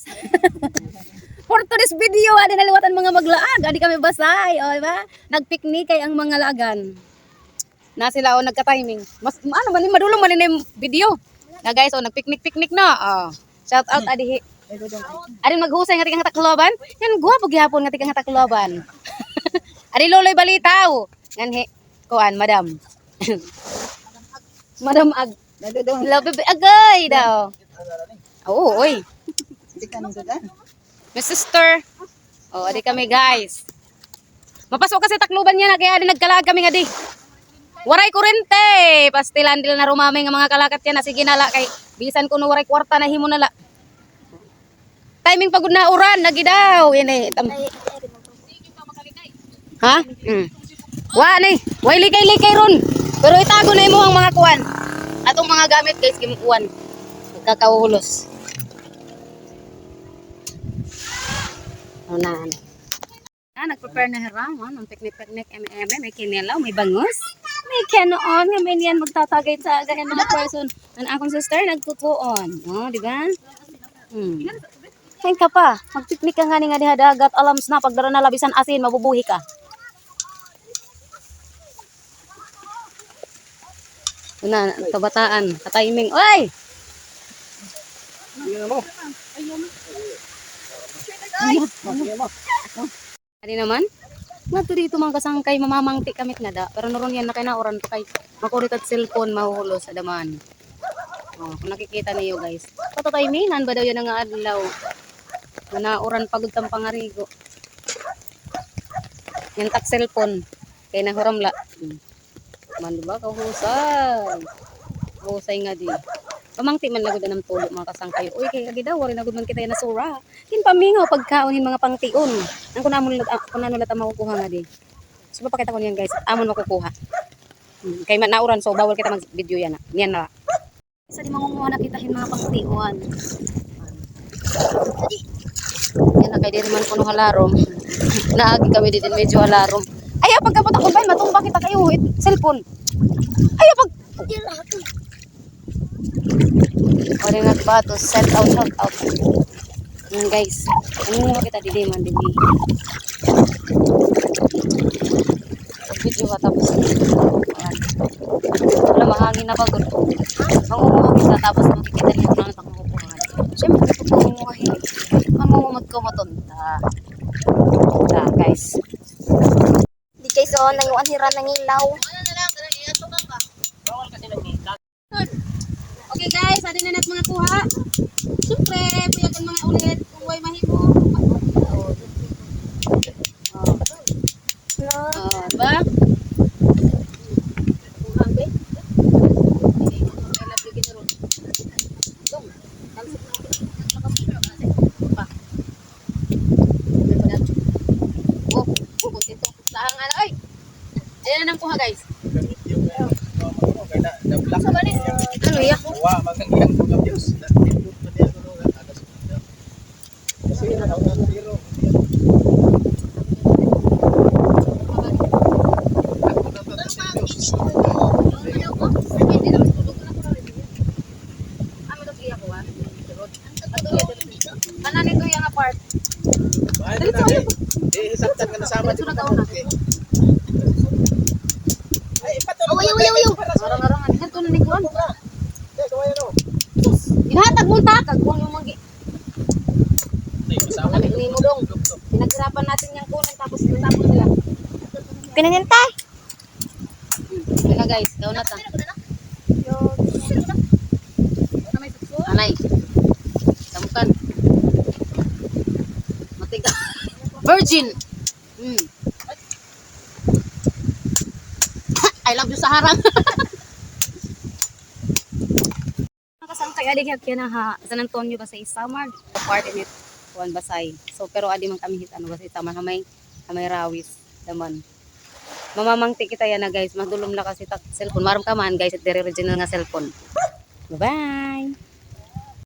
For today's video, adi naliwatan mga maglaag, adi kami basay, o diba? Nagpiknik kay ang mga lagan. Na sila o nagka-timing. Mas ano man madulong man yung video. Na guys, o nagpiknik-piknik na. Oh. Shout out adi. Adi maghusay nga tikang takloban. Yan gwapo gyapon nga tikang takloban. adi loloy balitaw. Ngan he kuan, madam. madam ag. Love agay daw. Oo, oy. My sister. Oh, adi kami guys. Mapasok kasi takluban niya na kaya adi nagkalaag kami nga di. Waray kurente. Pastilan dil na rumamay nga mga kalakat yan na sige nala kay bisan kuno waray kwarta na himo nala. Timing pagod na uran nagi daw ini. Tam- ha? Mm. Wa ni, way likay-likay ron. Pero itago na imo ang mga kuan. Atong mga gamit guys gimukuan. Kakaulos. Unahan. Ah, nag-prepare na haraman ng picnic-picnic, MM, may kinilaw, may bangus, may kanoon, nga may niyan magtatagay sa agahin mga person. Ang akong sister, nagtutuon. Oh, di ba? Hmm. Kain ka pa. Mag-picnic ka nga ni nga diha dagat, alams na, pagdara na labisan asin, mabubuhi ka. Una, kabataan, katiming. Oy! Ani naman? Nato dito mga kasangkay mamamangti kamit nga da. Pero naron yan na kay nauran to kay makulit at cellphone mahuhulo sa daman. Oh, kung nakikita niyo guys. Patatay minan ba daw yan nga adlaw? Na nauran pagod tang pangarigo. Yan tak cellphone. Kay nahuramla. Hmm. Man diba kahusay. Husay nga di. Pamangti man lagod ng tulo mga kasangkay. Uy kay agi daw wari nagud man kita na sura. Kin pamingaw pagkaonin mga pangtion. Ang kun amon lat kun ano lat makukuha nga di. So papakita ko niyan guys. Amon makukuha. Hmm. Kay man nauran so bawal kita mag video yan. ah. Yan na. Isa di mangunguha na kita hin mga pangtion. Yan na kay di man kuno halarom. Naagi kami dito medyo halarom. Ay, pagkapot ako ba, matumba kita kayo, cellphone. Ay, pag... Wala nagbato, shout out, shout out. Yan guys, ano kita dili man dili. Video ka tapos. Wala mahangin na pagod. Mangunguha kita tapos makikita niyo kung ano pa kukuha. Siyempre, kung mangunguha, mangungumot ko matunta. Ah, guys. Di kay so nang hiran ng ilaw. Guys, adin na mga kuha. Siyempre, puyagan mga ulit kung way mahimo. Oh, diba? Oh, oh, ano, ay. Ayan na nang kuha guys. Ano ya? Kanan ito yung apart. Awayo, awayo, awayo. Arang-arang, ano ito na ni Kuan? Inahatag mo takag kung yung magi. Kami ni mo dong. Pinaghirapan natin yung kunan tapos natapos nila. Pinanintay. Yun na guys, daw na ta. Anay. Tamukan. Matiga. Virgin. Mm. I love you sa harang. Kasang kay adig kaya na ha San Antonio ba sa Isamar part in it kuan basay. So pero adi man kami hit ano ba sa Isamar hamay hamay rawis daman mamamangti kita yan na guys. Madulom na kasi tak cellphone. Maram ka man guys at dire original nga cellphone. Bye bye